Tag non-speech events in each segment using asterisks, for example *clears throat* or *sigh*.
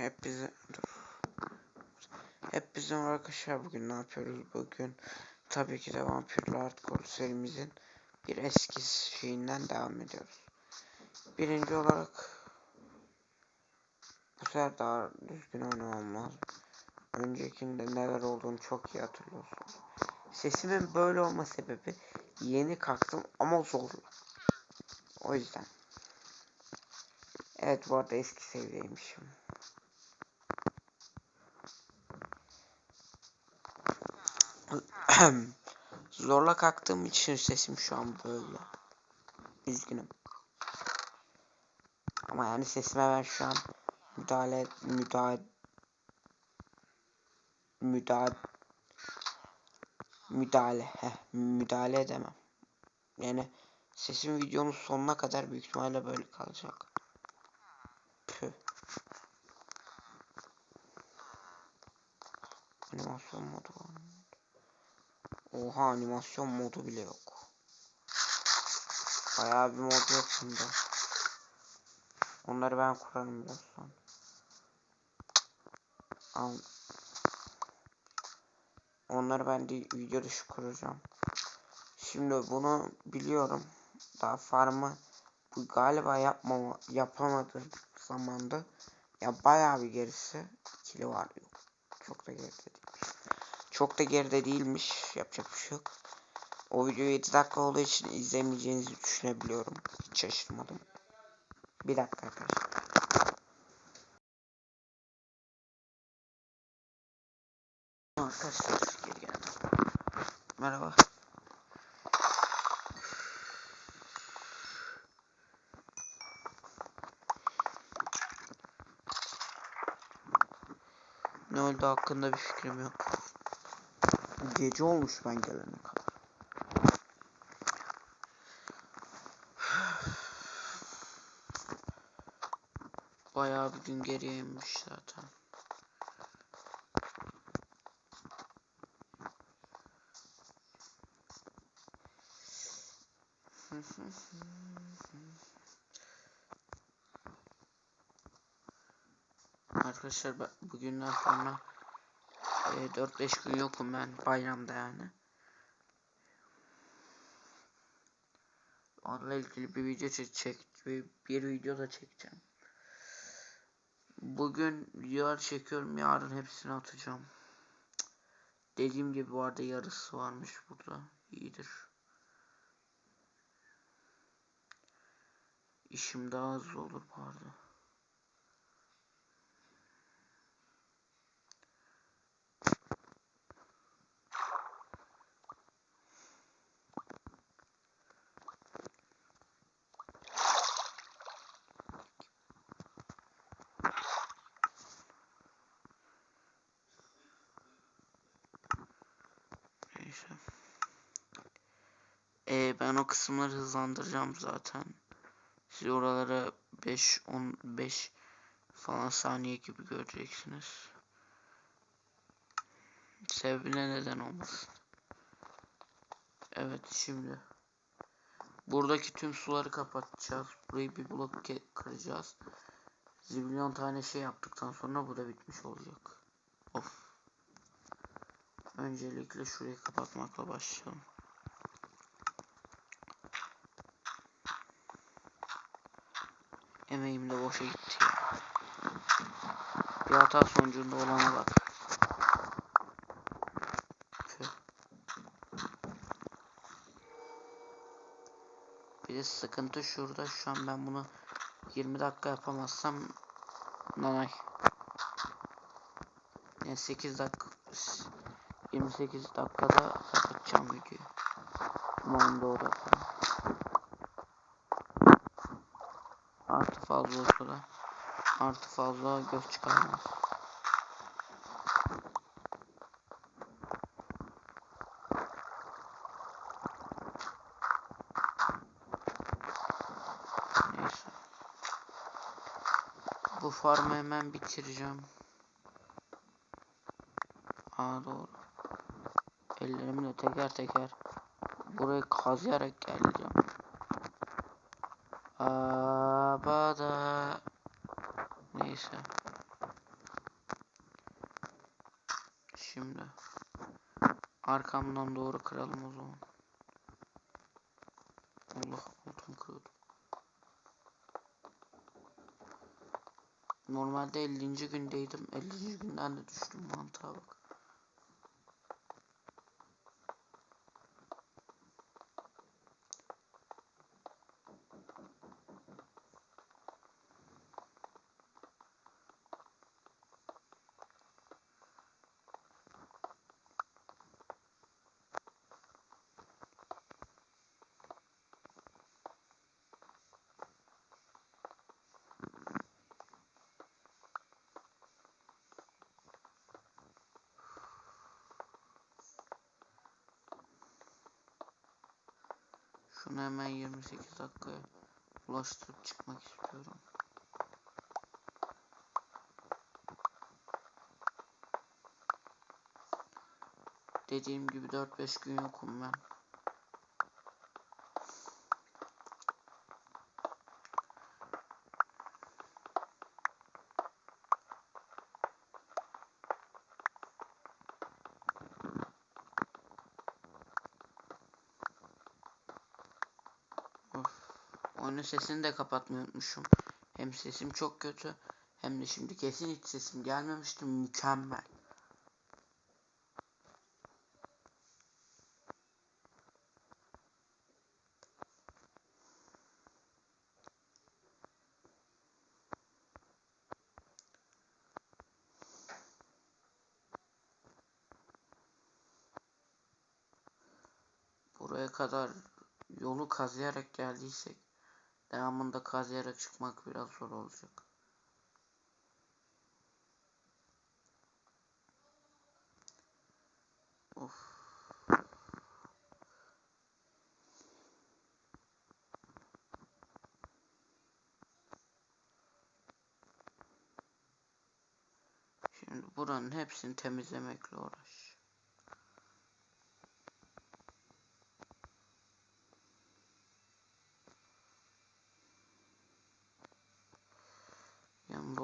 Hep bize dur. Hep bizim arkadaşlar bugün ne yapıyoruz bugün? Tabii ki de Vampirli Hardcore serimizin bir eski şeyinden devam ediyoruz. Birinci olarak bu sefer daha düzgün oynamam lazım. Öncekinde neler olduğunu çok iyi hatırlıyorsunuz. Sesimin böyle olma sebebi yeni kalktım ama zor. O yüzden. Evet bu arada eski seviyeymişim. *clears throat* Zorla kalktığım için sesim şu an böyle. Üzgünüm. Ama yani sesime ben şu an müdahale müdahale müdahale müdahale heh, müdahale edemem. Yani sesim videonun sonuna kadar büyük ihtimalle böyle kalacak. Püh. Animasyon modu var. Oha animasyon modu bile yok. Bayağı bir mod yok bunda. Onları ben kurarım biraz. Al. Onları ben de video dışı kuracağım. Şimdi bunu biliyorum. Daha farmı bu galiba yapmama yapamadığım zamanda ya bayağı bir gerisi kili var yok. Çok da geride değilmiş. Çok da geride değilmiş. Yapacak bir şey yok. O video 7 dakika olduğu için izlemeyeceğinizi düşünebiliyorum. Hiç şaşırmadım. Bir dakika arkadaşlar. Arkadaşlar geri geldim. Merhaba. Ne oldu hakkında bir fikrim yok. Gece olmuş ben gelene kadar. Bayağı bir gün geriye inmiş zaten. Arkadaşlar bugünden sonra e, 4-5 gün yokum ben bayramda yani. Onunla ilgili bir video çek bir, video da çekeceğim. Bugün videolar çekiyorum yarın hepsini atacağım. Dediğim gibi bu arada yarısı varmış burada. İyidir. İşim daha hızlı olur bu Ee, ben o kısımları hızlandıracağım zaten. Siz oralara 5 15 falan saniye gibi göreceksiniz. Sebebine neden olmasın. Evet şimdi. Buradaki tüm suları kapatacağız. Burayı bir blok kıracağız. Zibilyon tane şey yaptıktan sonra bu da bitmiş olacak. Of. Öncelikle şurayı kapatmakla başlayalım. Emeğim de boşa gitti ya. Bir hata sonucunda olana bak. Bir de sıkıntı şurada. Şu an ben bunu 20 dakika yapamazsam nanay. Yani 8 dakika 28 dakikada kapatacağım videoyu. Umarım doğru yaparım. Artı fazla olsa da artı fazla göz çıkarmaz. Neyse. Bu farmı hemen bitireceğim. Aa doğru. Ellerimle teker teker burayı kazıyarak geleceğim. Arabada neyse. Şimdi arkamdan doğru kıralım o zaman. Allah koltuğum kırıldı. Normalde 50. gündeydim. 50. günden de düştüm mantığa bak. Şunu hemen 28 dakikaya ulaştırıp çıkmak istiyorum. Dediğim gibi 4-5 gün yokum ben. Of. Oyunun sesini de kapatmayı unutmuşum. Hem sesim çok kötü hem de şimdi kesin hiç sesim gelmemişti. Mükemmel. Buraya kadar yolu kazıyarak geldiysek devamında kazıyarak çıkmak biraz zor olacak. Of. Şimdi buranın hepsini temizlemekle uğraş.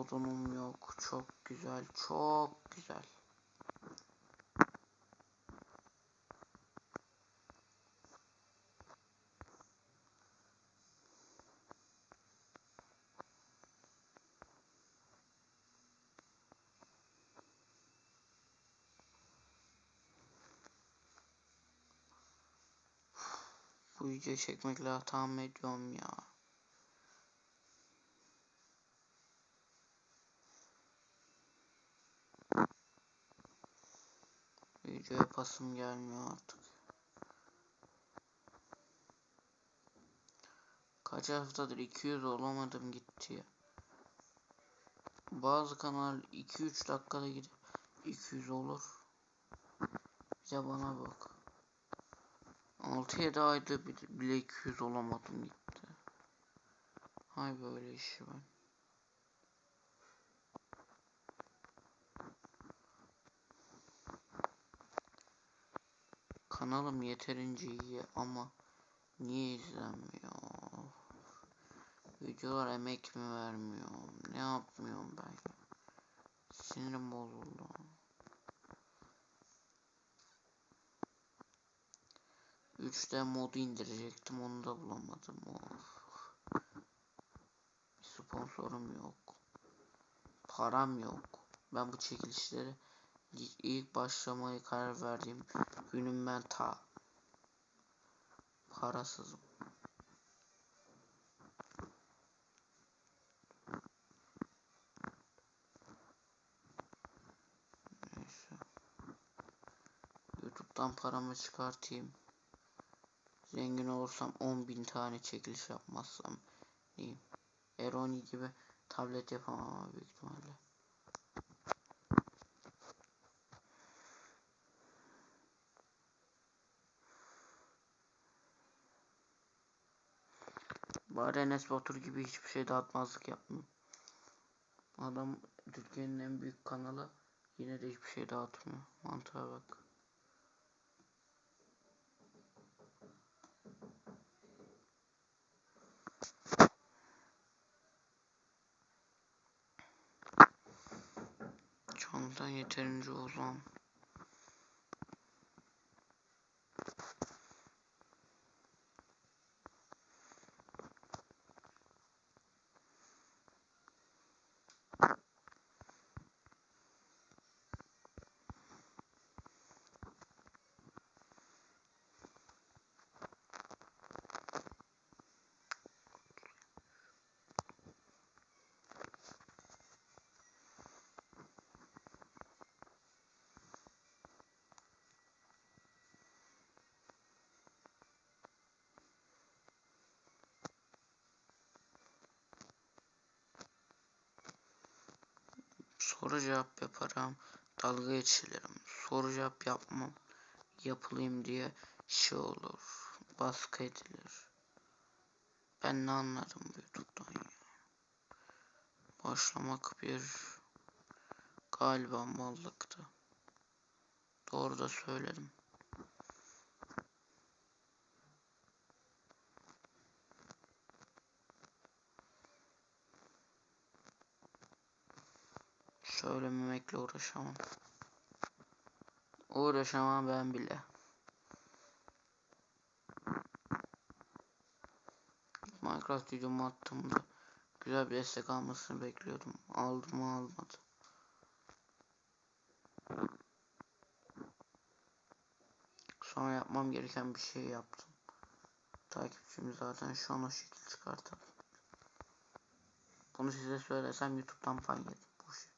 Odunum yok. Çok güzel, çok güzel. Bu videoyu çekmekle hatam ediyorum ya. Yapasım gelmiyor artık. Kaç haftadır 200 olamadım gitti ya. Bazı kanal 2-3 dakikada gidip 200 olur. Bir de bana bak. 6-7 ayda bile 200 olamadım gitti. Hay böyle işi ben. Kanalım yeterince iyi ama niye izlenmiyor? Videolar emek mi vermiyor? Ne yapmıyorum ben? Sinirim bozuldu. Üçte modu indirecektim onu da bulamadım. Of. Sponsorum yok. Param yok. Ben bu çekilişleri ilk başlamayı karar verdiğim günüm ben ta parasızım. Neyse. YouTube'dan paramı çıkartayım. Zengin olursam 10.000 tane çekiliş yapmazsam diyeyim. Eroni gibi tablet yapamam ama büyük ihtimalle. Bari Enes Batur gibi hiçbir şey dağıtmazlık yapmıyor. Adam Türkiye'nin en büyük kanalı yine de hiçbir şey dağıtmıyor. Mantığa bak. Çantadan yeterince uzun. Soru cevap yaparım. Dalga geçilirim. Soru cevap yapmam. Yapılayım diye şey olur. Baskı edilir. Ben ne anladım bu YouTube'dan ya. Başlamak bir galiba mallıktı. Doğru da söyledim. Söylememekle uğraşamam. Uğraşamam ben bile. Minecraft videomu attığımda güzel bir destek almasını bekliyordum. Aldım mı almadı. Sonra yapmam gereken bir şey yaptım. Takipçimi zaten şu an o şekil çıkartalım. Bunu size söylesem YouTube'dan fan yedim. Bu şey.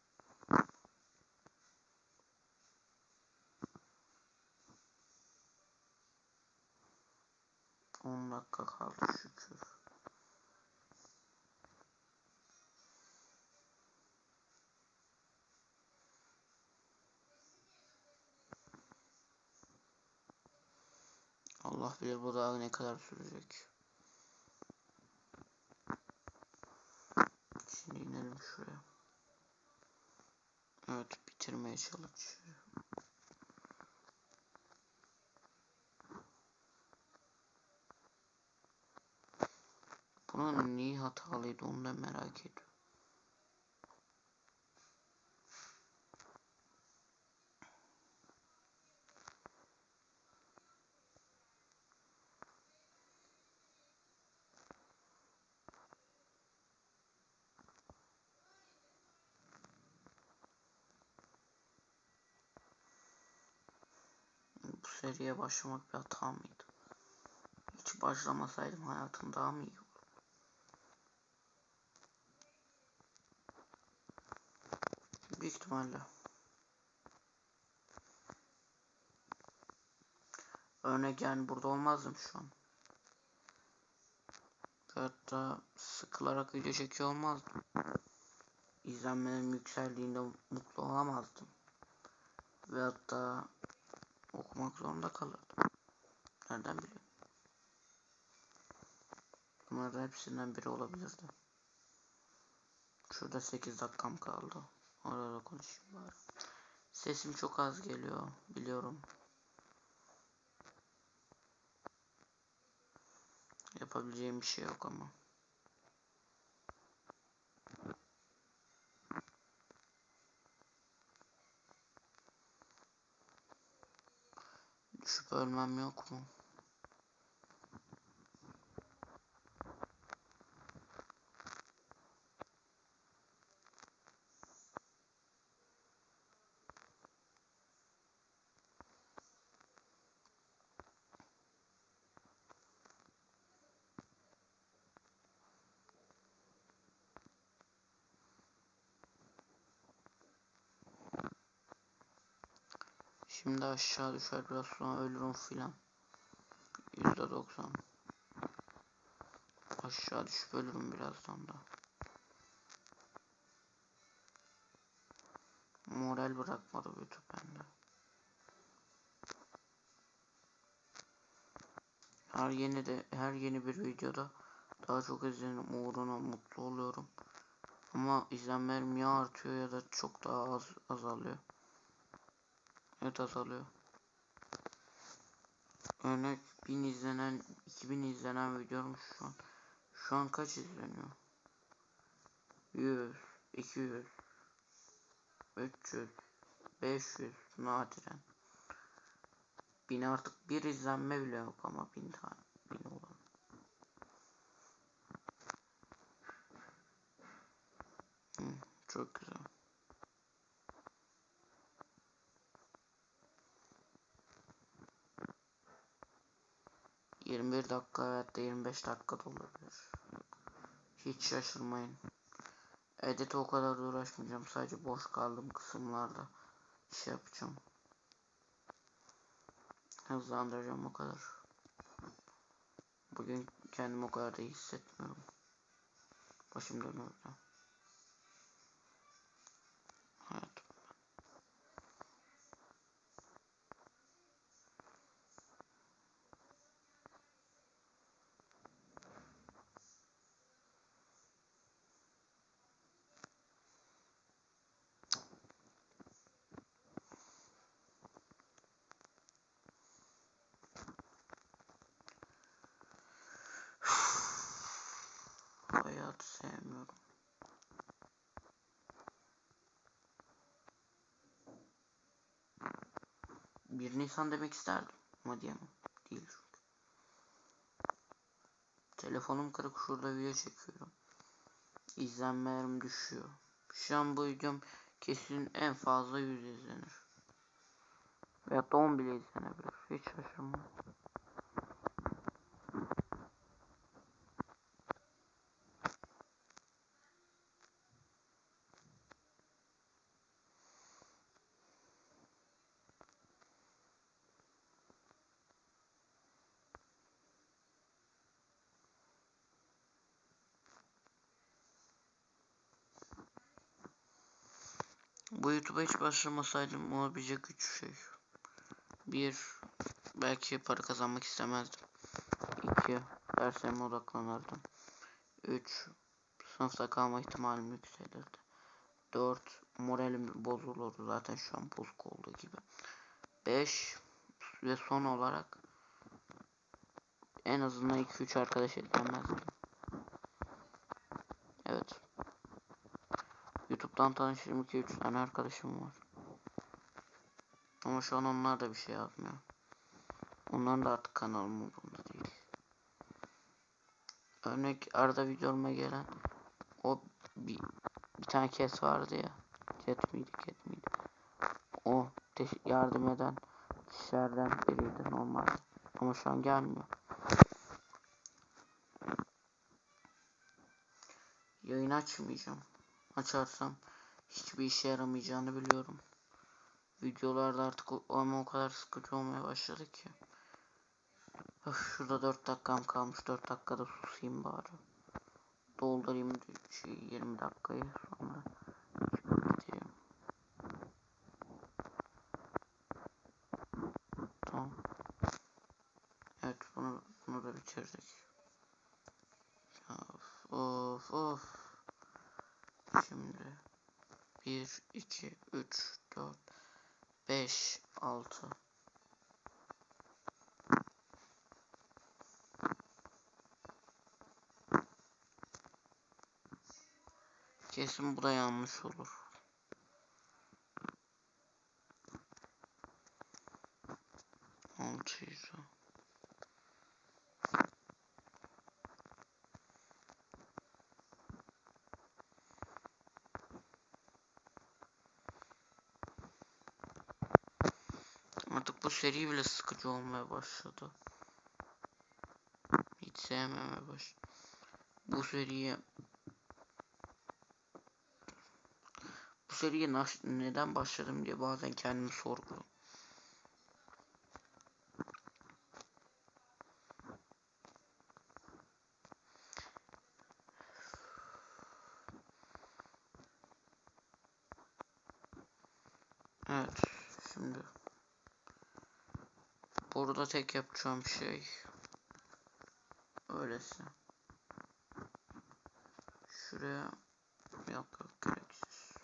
10 dakika kaldı şükür. Allah bilir bu daha ne kadar sürecek. Şimdi inelim şuraya. Evet bitirmeye çalışıyorum. Bunun niye hatalıydı onu da merak ediyorum. Bu seriye başlamak bir hata mıydı? Hiç başlamasaydım hayatım daha mı iyi Büyük ihtimalle. Örnek yani burada olmazdım şu an. Hatta sıkılarak video çekiyor olmazdım. İzlenmelerim yükseldiğinde mutlu olamazdım. Ve hatta okumak zorunda kalırdım. Nereden biliyorum? Bunlardan hepsinden biri olabilirdi. Şurada 8 dakikam kaldı. Orada da konuşayım bari. Sesim çok az geliyor. Biliyorum. Yapabileceğim bir şey yok ama. Düşüp ölmem yok mu? Şimdi aşağı düşer biraz sonra ölürüm filan. Yüzde doksan. Aşağı düşüp ölürüm birazdan da. Moral bırakmadı YouTube bende. Her yeni de her yeni bir videoda daha çok izlenim uğruna mutlu oluyorum. Ama izlenmelerim ya artıyor ya da çok daha az azalıyor. Evet azalıyor. Örnek 1000 izlenen 2000 izlenen videom şu an. Şu an kaç izleniyor? 100, 200, 300, 500 nadiren. 1000 artık bir izlenme bile yok ama 1000 tane 1000 olan. Hı, çok güzel. 21 dakika hatta 25 dakika da olabilir. Hiç şaşırmayın. Edit o kadar da uğraşmayacağım. Sadece boş kaldığım kısımlarda şey yapacağım. Hızlandıracağım o kadar. Bugün kendimi o kadar da hissetmiyorum. Başım dönüyor. 1 Nisan demek isterdim. Ama diyemem. Değil çünkü. Telefonum kırık şurada video çekiyorum. İzlenmelerim düşüyor. Şu an bu videom kesin en fazla 100 izlenir. Veya 10 bile izlenebilir. Hiç şaşırmam. Bu YouTube'a hiç başlamasaydım olabilecek üç şey. Bir, belki para kazanmak istemezdim. İki, derslerime odaklanırdım. Üç, sınıfta kalma ihtimalim yükselirdi. Dört, moralim bozulurdu zaten şu an bozuk olduğu gibi. Beş, ve son olarak en azından 2-3 arkadaş edinmezdim. Evet. YouTube'dan tanıştığım 2-3 tane arkadaşım var. Ama şu an onlar da bir şey yazmıyor. Onların da artık kanalım umurumda değil. Örnek arada videoma gelen o bir, bir tane kes vardı ya. Cat miydi, cat miydi? O yardım eden kişilerden biriydi normalde. Ama şu an gelmiyor. Yayın açmayacağım. Açarsam hiçbir işe yaramayacağını biliyorum. Videolarda artık ama o kadar sıkıcı olmaya başladı ki. Öf, şurada 4 dakikam kalmış. 4 dakikada susayım bari. Doldurayım şey, 20 dakikayı sonra gideyim. Evet bunu, bunu da bitirdik. Of of of. Şimdi 1, 2, 3, 4, 5, 6. Kesin bu da yanlış olur. Altı yüz. Artık bu seri bile sıkıcı olmaya başladı. Hiç sevmemeye baş. Bu seriye bu seriye neden başladım diye bazen kendimi sorguluyorum. Evet, şimdi burada tek yapacağım şey öylesine. Şuraya yok yok gereksiz.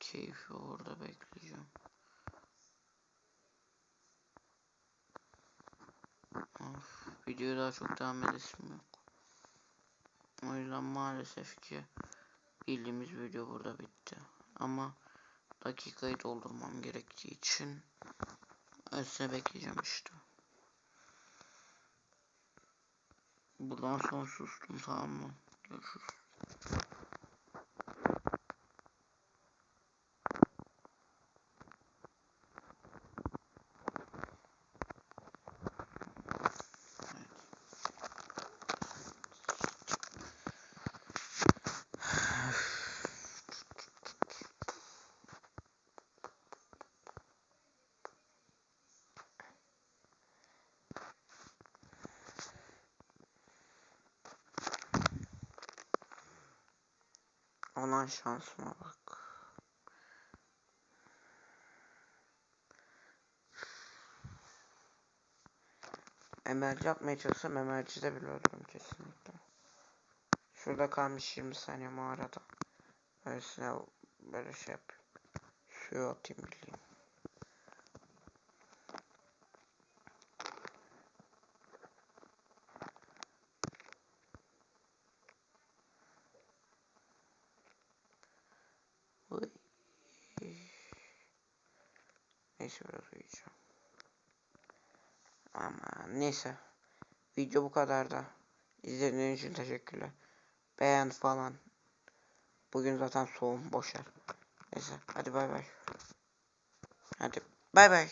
Keyfi orada bekleyeceğim. Of, videoya daha çok devam edesim yok. O yüzden maalesef ki bildiğimiz video burada bitti. Ama dakikayı doldurmam gerektiği için öylesine bekleyeceğim işte. Buradan son sustum tamam mı? Görüşürüz. Olan şansıma bak. Emelci yapmaya çalışsam emelci de bile ölürüm kesinlikle. Şurada kalmış 20 saniye mağarada. Böylesine böyle şey yapayım. Suyu atayım bileyim. Neyse biraz uyuyacağım. Ama neyse. Video bu kadar da. İzlediğiniz için teşekkürler. Beğen falan. Bugün zaten soğum boşver. Neyse hadi bay bay. Hadi bay bay.